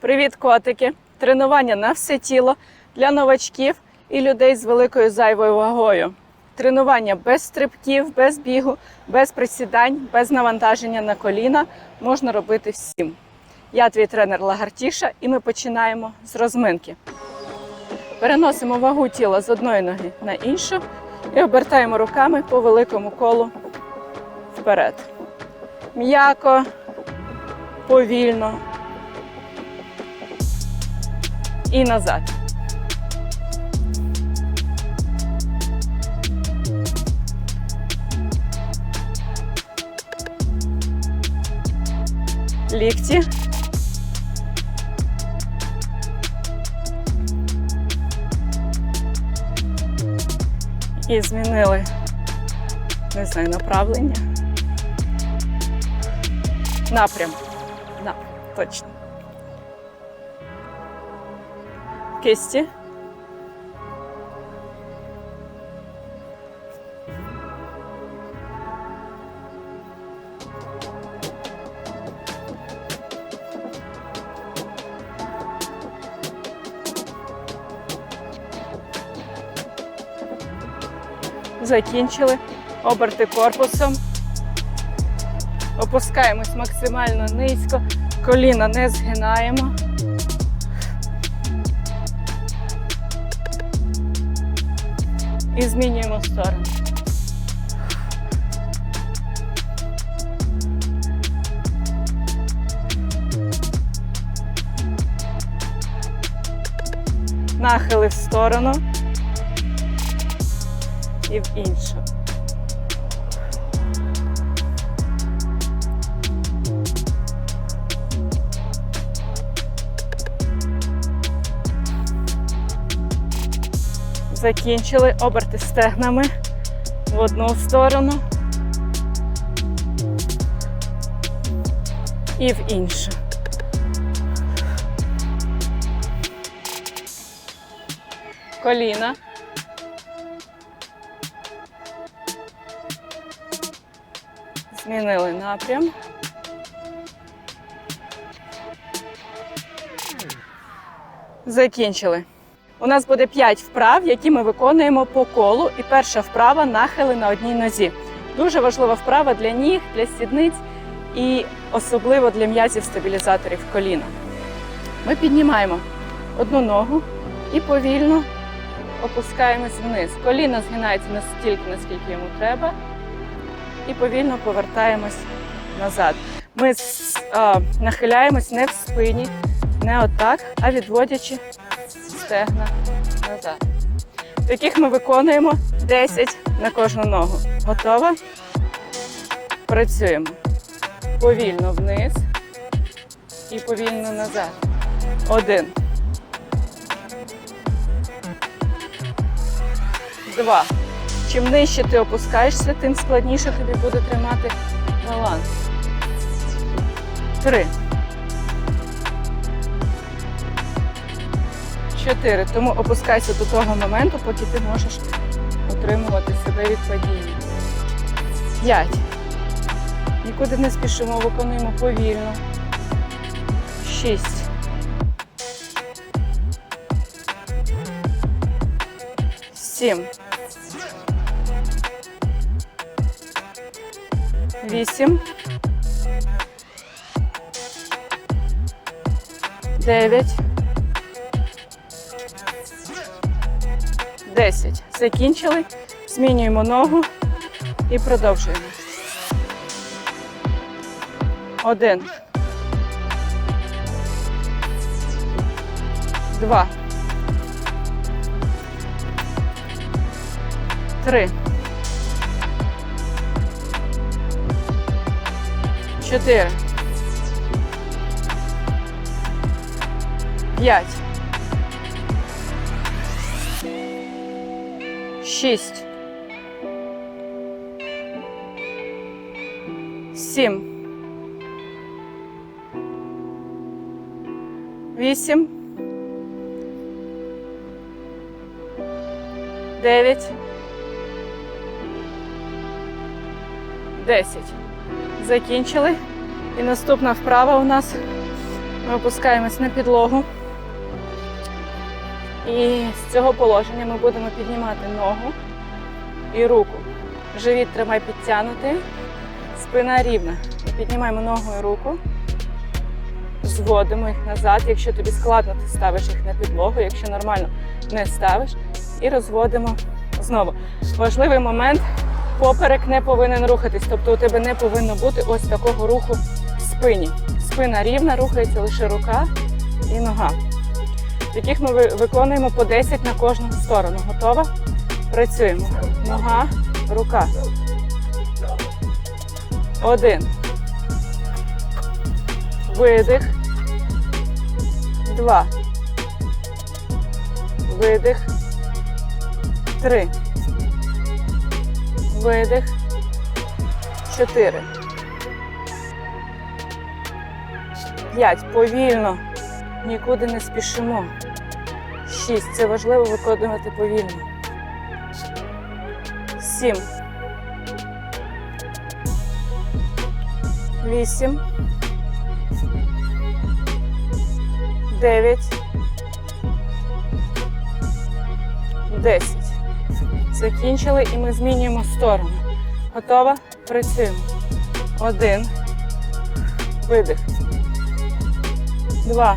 Привіт, котики! Тренування на все тіло для новачків і людей з великою зайвою вагою. Тренування без стрибків, без бігу, без присідань, без навантаження на коліна можна робити всім. Я твій тренер Лагартіша, і ми починаємо з розминки. Переносимо вагу тіла з одної ноги на іншу і обертаємо руками по великому колу вперед. М'яко, повільно і назад. Лікті. І змінили, не знаю, направлення. Напрям. Напрям, точно. Кисті. Закінчили. Оберти корпусом. Опускаємось максимально низько. Коліна не згинаємо. І змінюємо сторону. Нахили в сторону і в іншу. Закінчили оберти стегнами в одну сторону і в іншу. Коліна. Змінили напрям. Закінчили. У нас буде 5 вправ, які ми виконуємо по колу. І перша вправа нахили на одній нозі. Дуже важлива вправа для ніг, для сідниць і особливо для м'язів стабілізаторів коліна. Ми піднімаємо одну ногу і повільно опускаємось вниз. Коліно згинається настільки, наскільки йому треба, і повільно повертаємось назад. Ми а, нахиляємось не в спині, не отак, а відводячи стегна назад. Таких ми виконуємо 10 на кожну ногу. Готова? Працюємо. Повільно вниз і повільно назад. Один. Два. Чим нижче ти опускаєшся, тим складніше тобі буде тримати баланс. Три. Чотири. Тому опускайся до того моменту, поки ти можеш утримувати себе від падіння. П'ять. Нікуди не спішимо, виконуємо повільно. Шість. Сім. Вісім. Дев'ять. 10. Закінчили. Змінюємо ногу і продовжуємо. Один. Два. Три. Чотири. П'ять. Шість. Сім. Вісім. Дев'ять. Десять. Закінчили. І наступна вправа у нас Ми опускаємось на підлогу. І з цього положення ми будемо піднімати ногу і руку. Живіт тримай підтягнутий, спина рівна. Піднімаємо ногу і руку, зводимо їх назад. Якщо тобі складно, ти ставиш їх на підлогу. Якщо нормально, не ставиш. І розводимо знову. Важливий момент поперек не повинен рухатись, тобто у тебе не повинно бути ось такого руху в спині. Спина рівна, рухається лише рука і нога. Яких ми виконуємо по 10 на кожну сторону. Готова? Працюємо. Нога, рука. Один. Видих. Два. Видих. Три. Видих. Чотири. П'ять. Повільно. Нікуди не спішимо. Шість. Це важливо виконувати повільно. Сім. Вісім. Дев'ять. Десять. Закінчили і ми змінюємо сторону. Готова? Працюємо. Один. Видих. Два.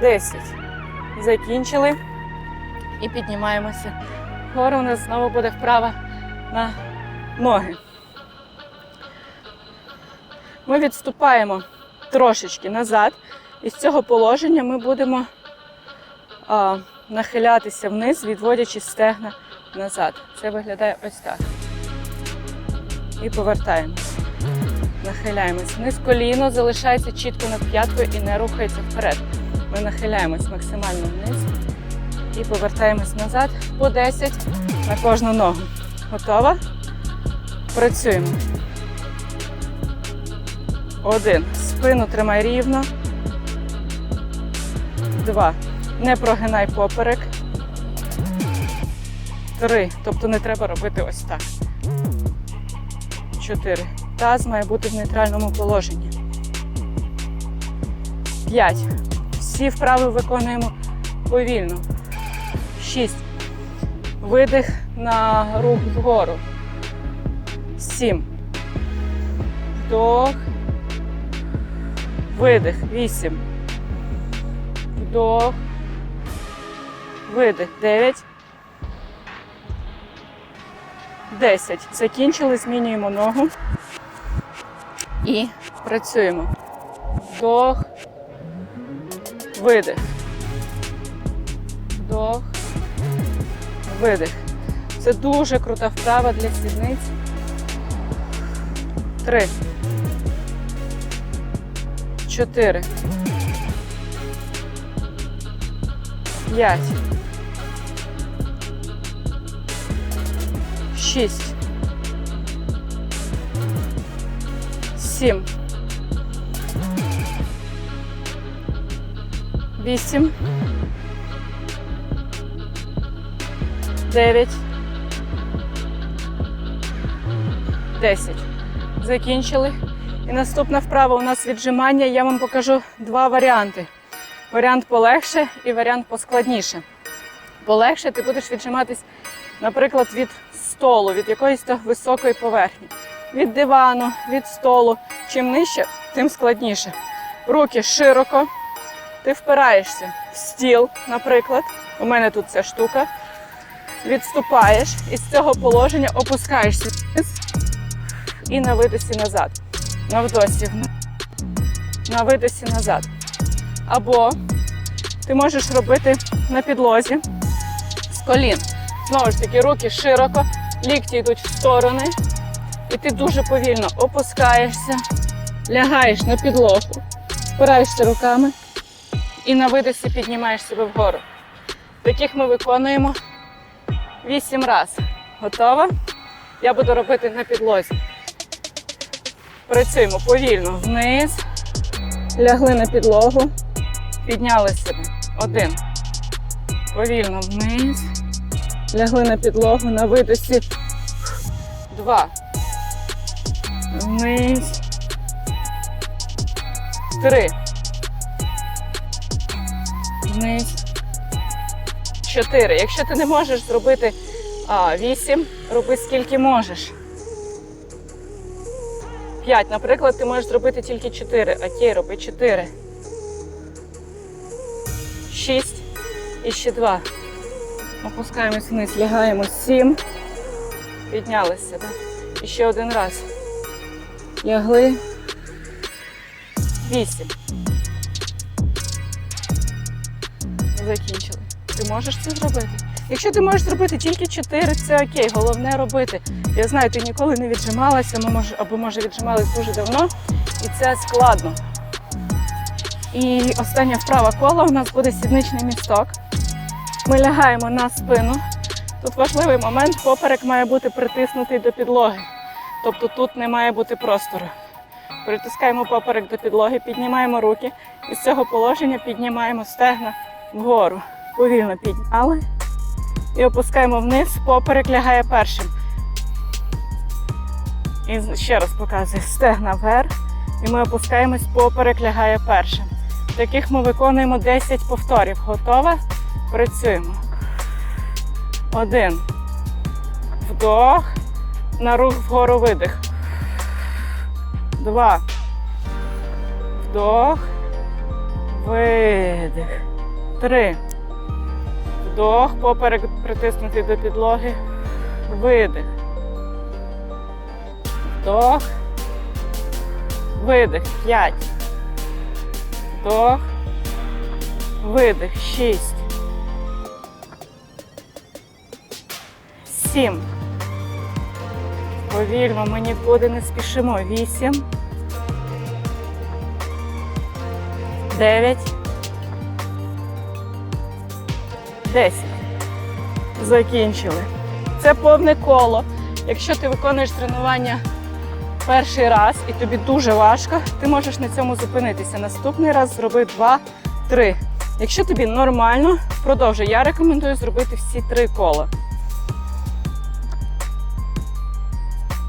Десять. Закінчили. І піднімаємося. Вгору у нас знову буде вправа на ноги. Ми відступаємо трошечки назад. І з цього положення ми будемо а, нахилятися вниз, відводячи стегна назад. Це виглядає ось так. І повертаємось. Нахиляємось вниз. Коліно залишається чітко над п'яткою і не рухається вперед. Ми нахиляємось максимально вниз і повертаємось назад по 10 на кожну ногу. Готова? Працюємо. Один. Спину тримай рівно. Два. Не прогинай поперек. Три. Тобто не треба робити ось так. Чотири. Таз має бути в нейтральному положенні. П'ять. Всі вправи виконуємо повільно. Шість. Видих на рух вгору. Сім. Вдох. Видих. Вісім. Вдох. Видих. Дев'ять. Десять. Закінчили. Змінюємо ногу. І працюємо. Вдох. Видих. Вдох. Видих. Це дуже крута вправа для сідниць. Три. Чотири. П'ять. Шість. Сім. Вісім. Дев'ять. Десять. Закінчили. І наступна вправа у нас віджимання. Я вам покажу два варіанти. Варіант полегше і варіант поскладніше. Полегше ти будеш віджиматись, наприклад, від столу, від якоїсь високої поверхні, від дивану, від столу. Чим нижче, тим складніше. Руки широко. Ти впираєшся в стіл, наприклад. У мене тут ця штука. Відступаєш і з цього положення опускаєшся вниз і на видосі назад. На вдосі. На видосі назад. Або ти можеш робити на підлозі з колін. Знову ж таки, руки широко, лікті йдуть в сторони. І ти дуже повільно опускаєшся, лягаєш на підлогу, Спираєшся руками і на видосі піднімаєш себе вгору. Таких ми виконуємо 8 разів. Готова? Я буду робити на підлозі. Працюємо повільно вниз, лягли на підлогу, підняли себе. Один. Повільно вниз. Лягли на підлогу на видосі. Два. Вниз. Три. Вниз. Чотири. Якщо ти не можеш зробити а, вісім, роби скільки можеш. П'ять. Наприклад, ти можеш зробити тільки чотири. Окей, роби чотири. Шість. І ще два. Опускаємось вниз, лягаємо сім. Підняли себе. І ще один раз. Лягли. Вісім. Закінчили. Ти можеш це зробити? Якщо ти можеш зробити тільки 4, це окей, головне робити. Я знаю, ти ніколи не віджималася, або може віджималась дуже давно, і це складно. І остання вправа кола у нас буде сідничний місток. Ми лягаємо на спину. Тут важливий момент, поперек має бути притиснутий до підлоги. Тобто тут не має бути простору. Притискаємо поперек до підлоги, піднімаємо руки. І з цього положення піднімаємо стегна вгору. Повільно підняли. І опускаємо вниз, поперек лягає першим. І ще раз показую. Стегна вверх. І ми опускаємось, поперек лягає першим. Таких ми виконуємо 10 повторів. Готова? Працюємо. Один. Вдох. На рух вгору видих. Два. Вдох. Видих. Три. Вдох. Поперек притиснутий до підлоги. Видих. Вдох. Видих. П'ять. Вдох. Видих. Шість. Сім. Повільно ми нікуди не спішимо. Вісім. Дев'ять. Десять. Закінчили. Це повне коло. Якщо ти виконуєш тренування перший раз і тобі дуже важко, ти можеш на цьому зупинитися. Наступний раз зроби два-три. Якщо тобі нормально, продовжуй. Я рекомендую зробити всі три кола.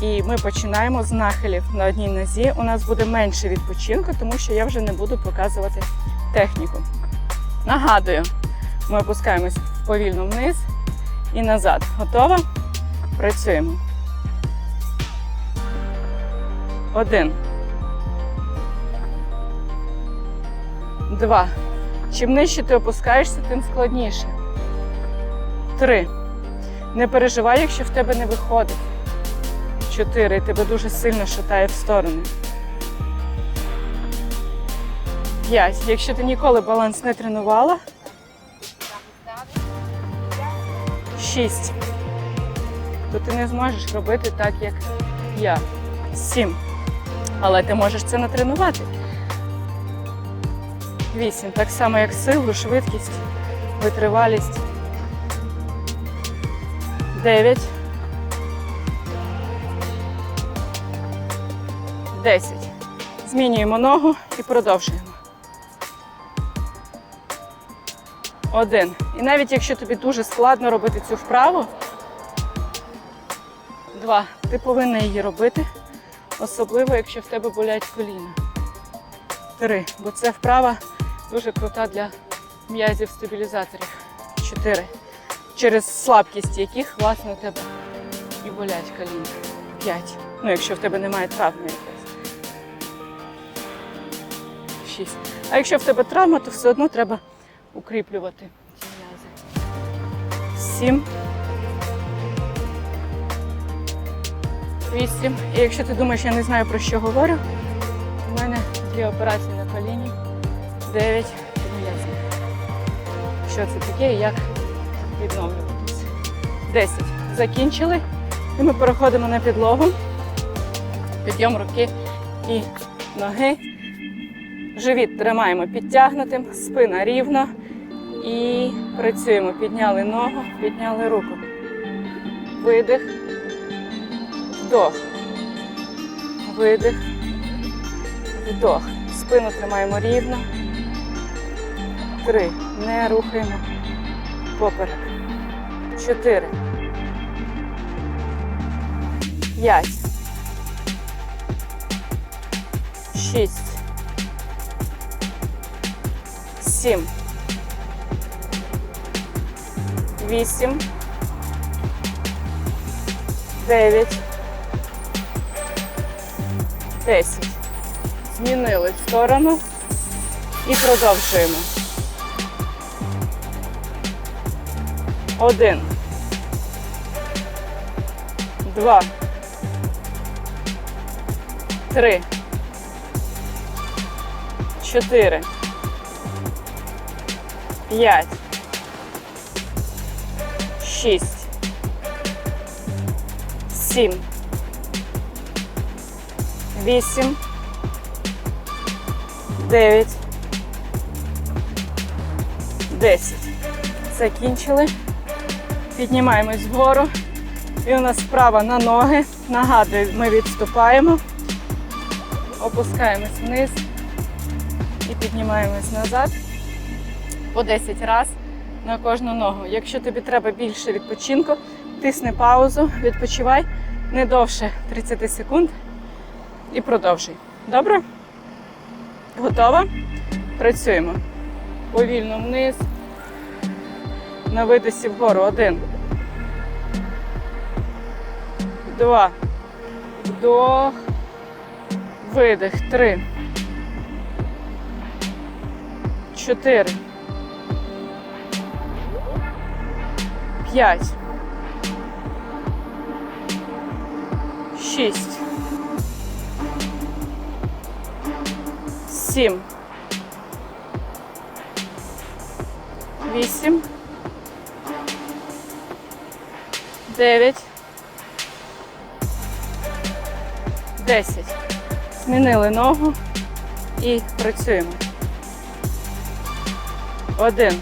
І ми починаємо з нахилів на одній нозі. У нас буде менше відпочинку, тому що я вже не буду показувати техніку. Нагадую, ми опускаємось повільно вниз і назад. Готова? Працюємо. Один. Два. Чим нижче ти опускаєшся, тим складніше. Три. Не переживай, якщо в тебе не виходить. Чотири. Тебе дуже сильно шатає в сторони. П'ять. Якщо ти ніколи баланс не тренувала. Шість. То ти не зможеш робити так, як я. Сім. Але ти можеш це натренувати. Вісім. Так само, як силу, швидкість, витривалість. Дев'ять. Десять. Змінюємо ногу і продовжуємо. Один. І навіть якщо тобі дуже складно робити цю вправу, два. Ти повинна її робити, особливо, якщо в тебе болять коліна. Три. Бо це вправа дуже крута для м'язів стабілізаторів. Чотири. Через слабкість яких, власне, у тебе і болять коліна. П'ять. Ну, якщо в тебе немає травми якоїсь. Шість. А якщо в тебе травма, то все одно треба укріплювати ці м'язи. Сім. Вісім. І якщо ти думаєш, я не знаю про що говорю, у мене дві операції на коліні. Дев'ять м'язів. Що це таке і як відновлюватися. Десять. Закінчили. І ми переходимо на підлогу. Підйом руки і ноги. Живіт тримаємо підтягнутим, спина рівно. І працюємо. Підняли ногу, підняли руку. Видих. Вдох. Видих. Вдох. Спину тримаємо рівно. Три. Не рухаємо. Поперек. Чотири. П'ять. Шість. Сім. Вісім. Дев'ять. Десять. Змінили сторону і продовжуємо. Один. Два. Три. Чотири. П'ять. Шість. Сім. Вісім. Дев'ять. Десять. Закінчили. Піднімаємось вгору. І у нас справа на ноги. Нагадую, ми відступаємо. Опускаємось вниз і піднімаємось назад по 10 разів на кожну ногу. Якщо тобі треба більше відпочинку, тисни паузу, відпочивай не довше 30 секунд і продовжуй. Добре? Готова? Працюємо. Повільно вниз. На видосі вгору. Один. Два. Вдох. Видих. Три. Чотири. П'ять. Шість. Сім. Вісім. Дев'ять. Десять. Змінили ногу і працюємо. Один.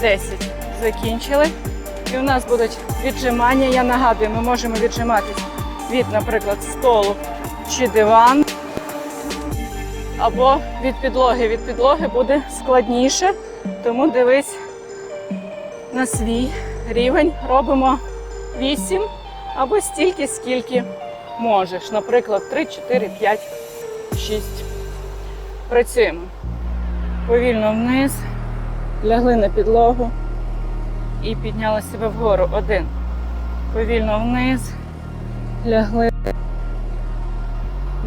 Десять. Закінчили. І у нас будуть віджимання. Я нагадую, ми можемо віджиматись від, наприклад, столу чи диван. Або від підлоги. Від підлоги буде складніше, тому дивись на свій рівень. Робимо 8 або стільки, скільки можеш. Наприклад, 3, 4, 5, 6. Працюємо. Повільно вниз, лягли на підлогу і підняли себе вгору. Один. Повільно вниз, лягли.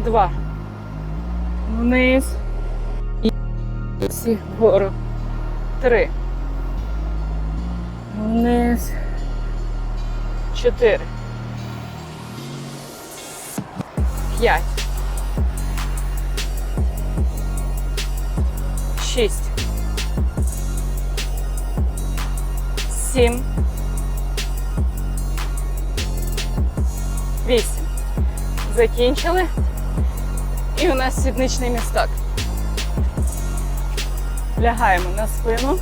Два. Вниз і всі вгору. Три. Вниз. Чотири. П'ять. Шість. Сім. Вісім. Закінчили. І у нас сідничний місток. Лягаємо на спину.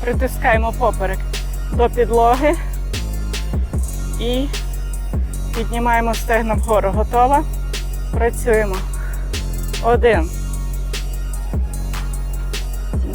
Притискаємо поперек до підлоги і піднімаємо стегна вгору. Готова? Працюємо. Один.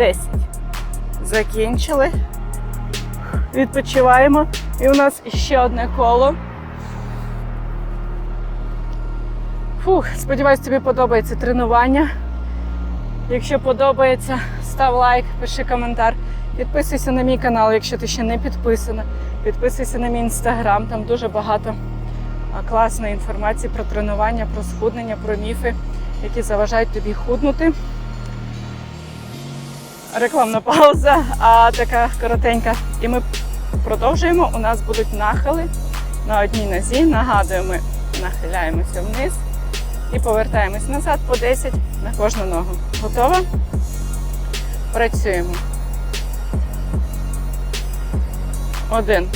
десять. Закінчили. Відпочиваємо. І у нас ще одне коло. Фух, сподіваюсь, тобі подобається тренування. Якщо подобається, став лайк, пиши коментар. Підписуйся на мій канал, якщо ти ще не підписана. Підписуйся на мій інстаграм, там дуже багато класної інформації про тренування, про схуднення, про міфи, які заважають тобі худнути. Рекламна пауза, а така коротенька. І ми продовжуємо. У нас будуть нахили на одній нозі. Нагадую, ми нахиляємося вниз і повертаємось назад по 10 на кожну ногу. Готова? Працюємо. Один.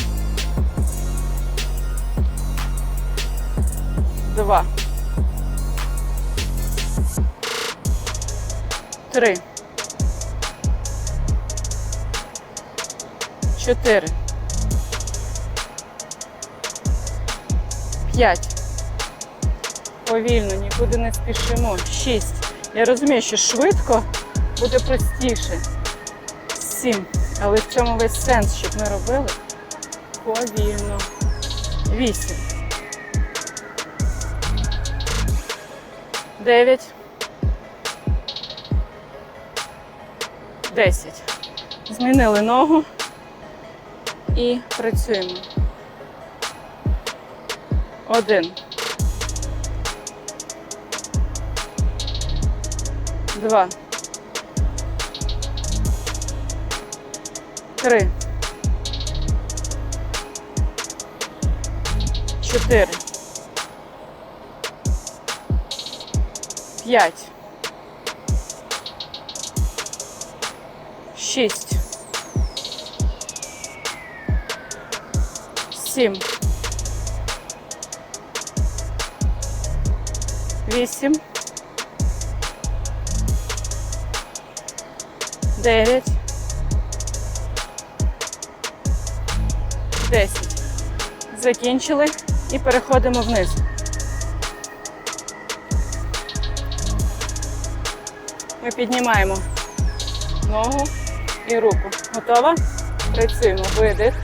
Два. Три. Чотири. П'ять. Повільно, нікуди не спішимо. Шість. Я розумію, що швидко буде простіше. Сім. Але в цьому весь сенс, щоб ми робили повільно. Вісім. Дев'ять. Десять. Змінили ногу і працюємо. Один. Два. Три. Чотири. П'ять. Шість. Сім. Вісім. Дев'ять. Десять. Закінчили і переходимо вниз. Ми піднімаємо ногу і руку. Готова? Працюємо. Видих.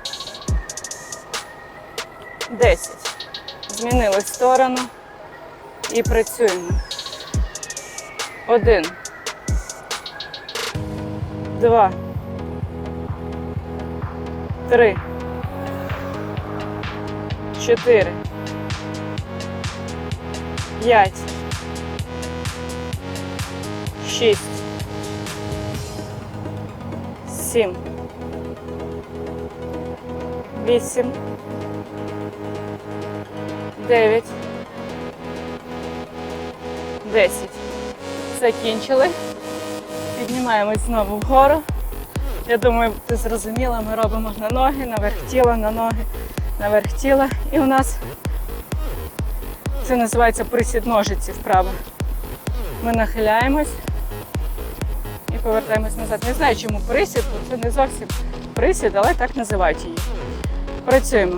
Десять. Змінили сторону і працюємо. Один. Два. Три. Чотири. П'ять. Шість. Сім. Вісім. Дев'ять. Десять. Закінчили. Піднімаємось знову вгору. Я думаю, ти зрозуміла, ми робимо на ноги, наверх тіла, на ноги, наверх тіла. І у нас це називається присід ножиці вправо. Ми нахиляємось і повертаємось назад. Не знаю, чому присід, бо це не зовсім присід, але так називають її. Працюємо.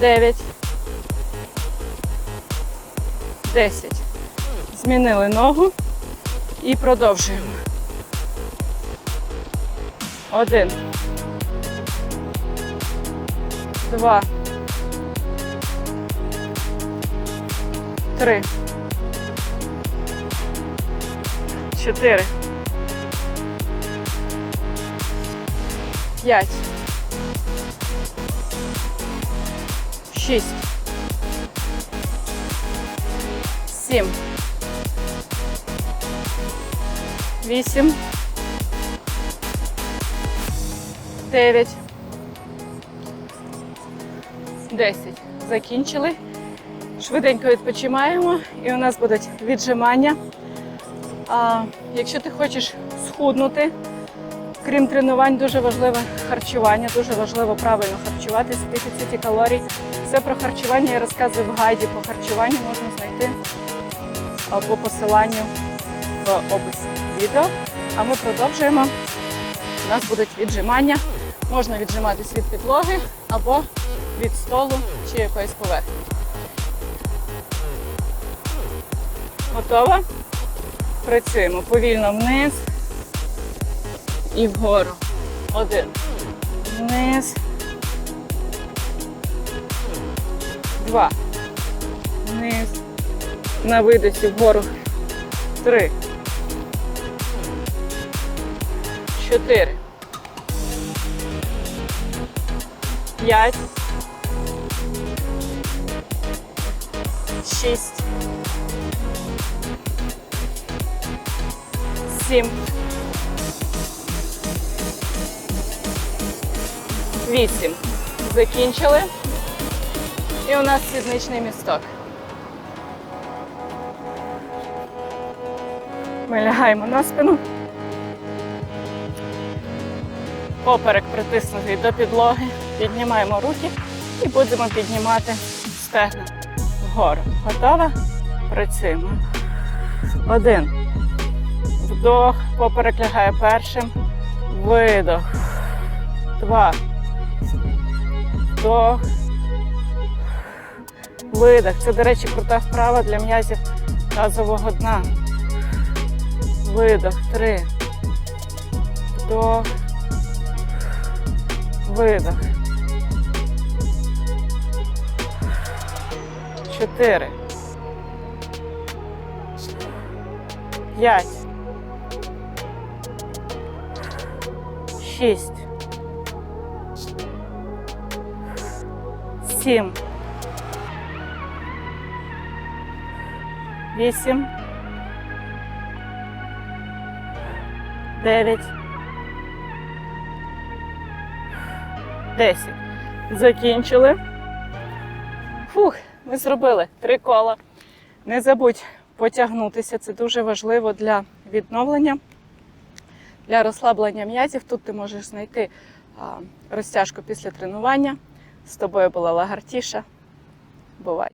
Дев'ять. Десять. Змінили ногу і продовжуємо. Один. Два. Три. Чотири. П'ять. Шість. Сім. Вісім. Дев'ять. Десять. Закінчили. Швиденько відпочиваємо і у нас будуть віджимання. А, якщо ти хочеш схуднути, крім тренувань, дуже важливе харчування, дуже важливо правильно харчуватися в дефіциті калорій. Все про харчування я розказую в гайді по харчуванню, можна знайти по посиланню в описі відео. А ми продовжуємо. У нас будуть віджимання. Можна віджиматись від підлоги або від столу чи якоїсь поверхні. Готова? Працюємо повільно вниз і вгору. Один. Вниз. Два. Вниз. На видосі вгору. Три. Чотири. П'ять. Шість. Сім. Вісім. Закінчили. І у нас сідничний місток. Ми лягаємо на спину. Поперек притиснутий до підлоги. Піднімаємо руки і будемо піднімати стегна вгору. Готова? Працюємо. Один. Вдох, поперек лягає першим. Видох. Два. Вдох. Видох. Це, до речі, крута вправа для м'язів тазового дна. Видох. Три. Вдох. Видох. Чотири. П'ять. Шість. Сім. Вісім. Дев'ять. Десять. Закінчили. Фух, ми зробили три кола. Не забудь потягнутися. Це дуже важливо для відновлення, для розслаблення м'язів. Тут ти можеш знайти розтяжку після тренування. З тобою була лагартіша. Бувай!